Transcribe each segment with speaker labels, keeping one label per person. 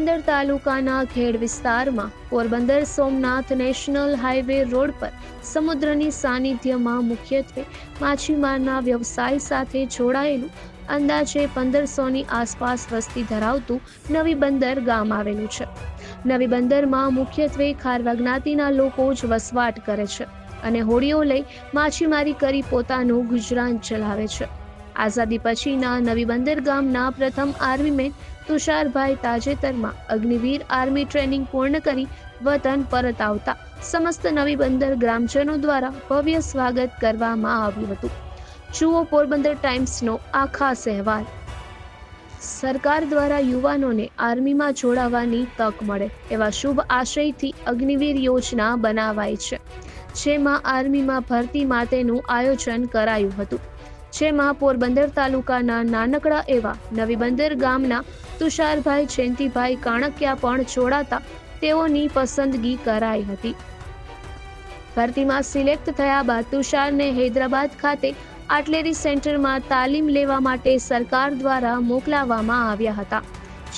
Speaker 1: પોરબંદર તાલુકાના ખેડ વિસ્તારમાં Porbandar Somnath national highway road પર સમુદ્રની સાનિધ્યમાં મુખ્યત્વે માછીમારના વ્યવસાય સાથે જોડાયેલું અંદાજે પંદરસોની આસપાસ વસ્તી ધરાવતું નવી બંદર ગામ આવેલું છે. નવી બંદરમાં મુખ્યત્વે ખારવા જ્ઞાતિના લોકો જ વસવાટ કરે છે અને હોડીઓ લઈ માછીમારી કરી પોતાનું ગુજરાન ચલાવે છે. આઝાદી પછીના નવી બંદર ગામના પ્રથમ આર્મીમેન તુષારભાઈ તાજેતરમાં અગ્નિવીર આર્મી ટ્રેનિંગ પૂર્ણ કરી વતન પરત આવતા સમસ્ત નવી બંદર ગ્રામજનો દ્વારા ભવ્ય સ્વાગત કરવામાં આવ્યું હતું. જુઓ પોરબંદર ટાઈમ્સનો આ ખાસ અહેવાલ. સરકાર દ્વારા યુવાનોને આર્મીમાં જોડાવાની તક મળે એવા શુભ આશયથી અગ્નિવીર યોજના બનાવાઈ છે, જેમાં આર્મીમાં ભરતી માટેનું આયોજન કરાયું હતું. જેમાં પોરબંદર તાલુકાના નાનકડા એવા નવીબંદર ગામના તુષારભાઈ, જયંતિભાઈ કાણકિયા પણ જોડાતા તેઓની પસંદગી કરાઈ હતી. ભરતીમાં સિલેક્ટ થયા બાદ તુષારને હૈદરાબાદ ખાતે આર્ટલેરી સેન્ટરમાં તાલીમ લેવા માટે સરકાર દ્વારા મોકલાવવામાં આવ્યા હતા.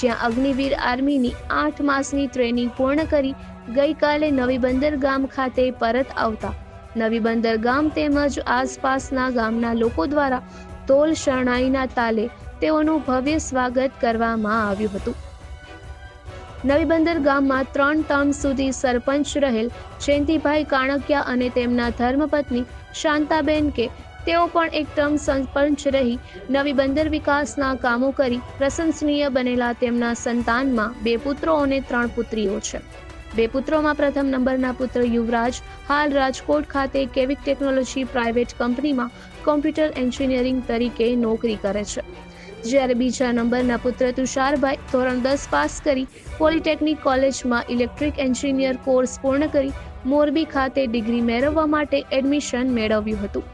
Speaker 1: જ્યાં અગ્નિવીર આર્મીની આઠ માસની ટ્રેનિંગ પૂર્ણ કરી ગઈકાલે નવીબંદર ગામ ખાતે પરત આવતા નવી બંદર ગામ તેમજ આસપાસના ગામના લોકો દ્વારા તોલ શરણાઈના તાલે તેઓનું ભવ્ય સ્વાગત કરવામાં આવ્યું હતું. નવી બંદર ગામમાં ત્રણ ટર્મ સુધી સરપંચ રહેલ જયંતિભાઈ કાણકિયા અને તેમના ધર્મપત્ની શાંતાબેન કે તેઓ પણ એક ટર્મ સરપંચ રહી નવી બંદર વિકાસના કામો કરી પ્રશંસનીય બનેલા તેમના સંતાનમાં બે પુત્રો અને ત્રણ પુત્રીઓ છે. બે પુત્રોમાં પ્રથમ નંબરના પુત્ર યુવરાજ, હાલ રાજકોટ ખાતે કેવિક ટેકનોલોજી પ્રાઇવેટ કંપનીમાં કોમ્પ્યુટર એન્જિનિયરિંગ તરીકે નોકરી કરે છે. જ્યારે બીજા નંબરના પુત્ર તુષારભાઈ ધોરણ દસ પાસ કરી પોલિટેકનિક કોલેજમાં ઇલેક્ટ્રિક એન્જિનિયર કોર્સ પૂર્ણ કરી મોરબી ખાતે ડિગ્રી મેળવવા માટે એડમિશન મેળવ્યું હતું.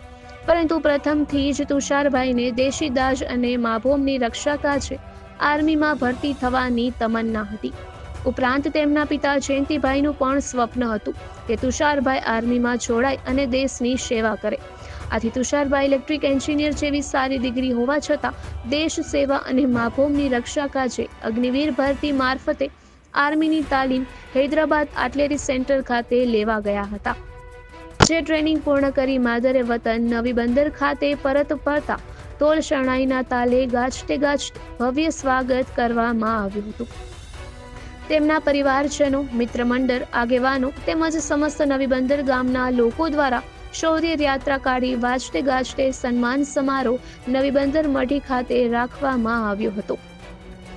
Speaker 1: પરંતુ પ્રથમથી જ તુષારભાઈને દેશી દાજ અને માભોમની રક્ષા કાજે આર્મીમાં ભરતી થવાની તમન્ના હતી. ઉપરાંત તેમના પિતા જયંતિભાઈનું પણ સ્વપ્ન હતું કે તુષારભાઈ આર્મીમાં જોડાય અને દેશની સેવા કરે. આથી તુષારભાઈ ઇલેક્ટ્રિક એન્જિનિયર જેવી સારી ડિગ્રી હોવા છતાં દેશ સેવા અને માભોમની રક્ષા કાજે અગ્નિવીર ભરતી મારફતે આર્મીની તાલીમ હૈદરાબાદ આર્ટલેરી સેન્ટર ખાતે લેવા ગયા હતા. જે ટ્રેનિંગ પૂર્ણ કરી માદરે વતન નવી બંદર ખાતે પરત ફરતા તોલ શરણાઈના તાલે ગાજતે ગાજતે ભવ્ય સ્વાગત કરવામાં આવ્યું હતું. તેમના પરિવારજનો મિત્ર મંડળ આગેવાનો તેમજ સમસ્ત નવી બંદર ગામના લોકો દ્વારા શૌર્ય યાત્રા કાઢી વાજતે ગાજતે સન્માન સમારોહ નવી બંદર મઢી ખાતે રાખવામાં આવ્યો હતો.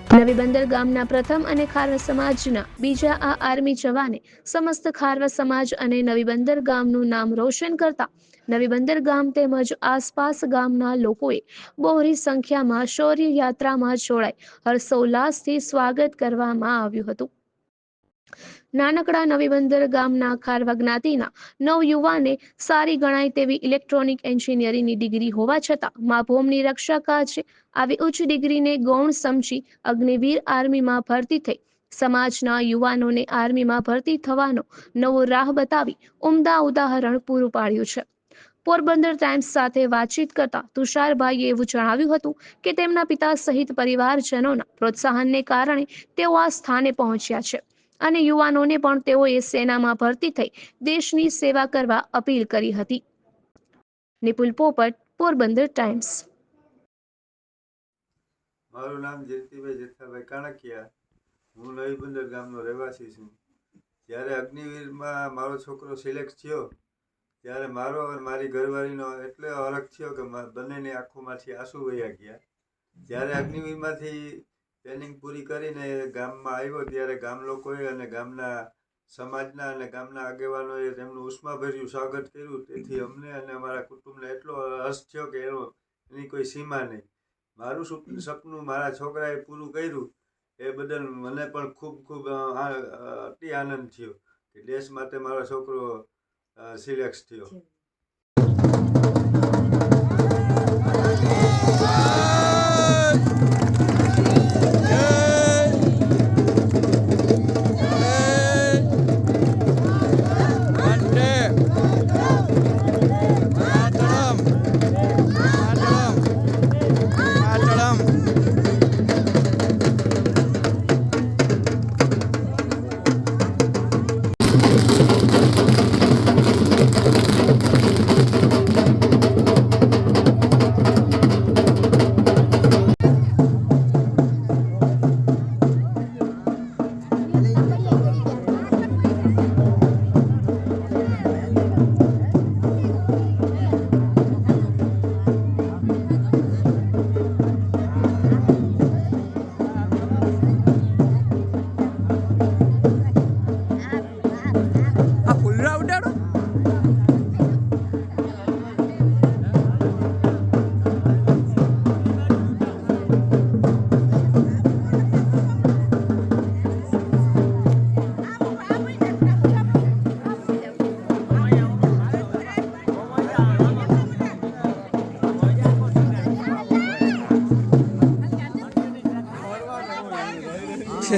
Speaker 1: નવી બંદર ગામના પ્રથમ અને ખારવા સમાજના બીજા આ આર્મી જવાને સમસ્ત ખારવા સમાજ અને નવી બંદર ગામનું નામ રોશન કરતા નવી બંદર ગામ તેમજ આસપાસ ગામના લોકોએ બહોળી સંખ્યામાં શૌર્ય યાત્રામાં જોડાઈ હર્ષોલ્લાસથી સ્વાગત કરવામાં આવ્યું હતું. નાનકડા નવી બંદર ગામના ખારવા જ્ઞાતિના નવ યુવાને સારી ગણાય તેવી ઇલેક્ટ્રોનિક એન્જિનિયરિંગની ડિગ્રી હોવા છતાં માભોમની રક્ષા કાજે આવી ઉચ્ચ ડિગ્રીને ગૌણ સમજી અગ્નિવીર આર્મીમાં ભરતી થઈ. સમાજના યુવાનોને આર્મીમાં ભરતી થવાનો નવો રાહ બતાવી ઉમદા ઉદાહરણ પૂરું પાડ્યું છે. પોરબંદર ટાઈમ્સ સાથે વાતચીત કરતા તુષારભાઈએ એવું જણાવ્યું હતું કે તેમના પિતા સહિત પરિવારજનોના પ્રોત્સાહનને કારણે તેઓ આ સ્થાને પહોંચ્યા છે. અને યુવાનોને પણ તેઓએ સેનામાં ભરતી થઈ દેશની સેવા કરવા અપીલ કરી હતી. નિપુલ પોપટ, પોરબંદર ટાઈમ્સ.
Speaker 2: મારું નામ જયંતિભાઈ જેઠાભાઈ કાણકિયા. હું નવી બંદર ગામનો રહેવાસી છું. જ્યારે અગ્નિવીરમાં મારો છોકરો સિલેક્ટ થયો, ત્યારે મારો અને મારી ઘરવાળીનો એટલો હરખ થયો કે બંનેની આંખોમાંથી આંસુ વહ્યા ગયા. જ્યારે અગ્નિવીરમાંથી ટ્રેનિંગ પૂરી કરીને ગામમાં આવ્યો ત્યારે ગામ લોકોએ અને ગામના સમાજના અને ગામના આગેવાનોએ તેમનું ઉષ્માભર્યું સ્વાગત કર્યું. તેથી અમને અને અમારા કુટુંબને એટલો હર્ષ થયો કે એનો, એની કોઈ સીમા નહીં. મારું સુપ- સપનું મારા છોકરાએ પૂરું કર્યું. એ બદલ મને પણ ખૂબ ખૂબ અતિ આનંદ થયો કે દેશ માટે મારો છોકરો સિલેક્ટ થયો.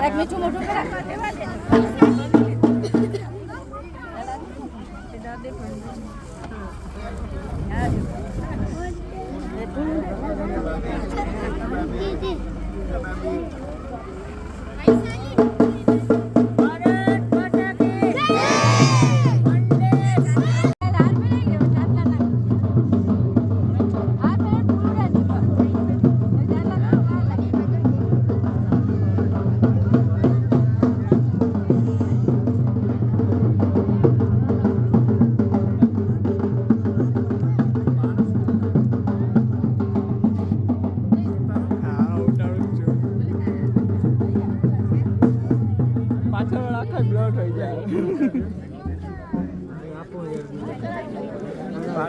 Speaker 3: એક મીઠું મોટું ખરા
Speaker 4: પાછળ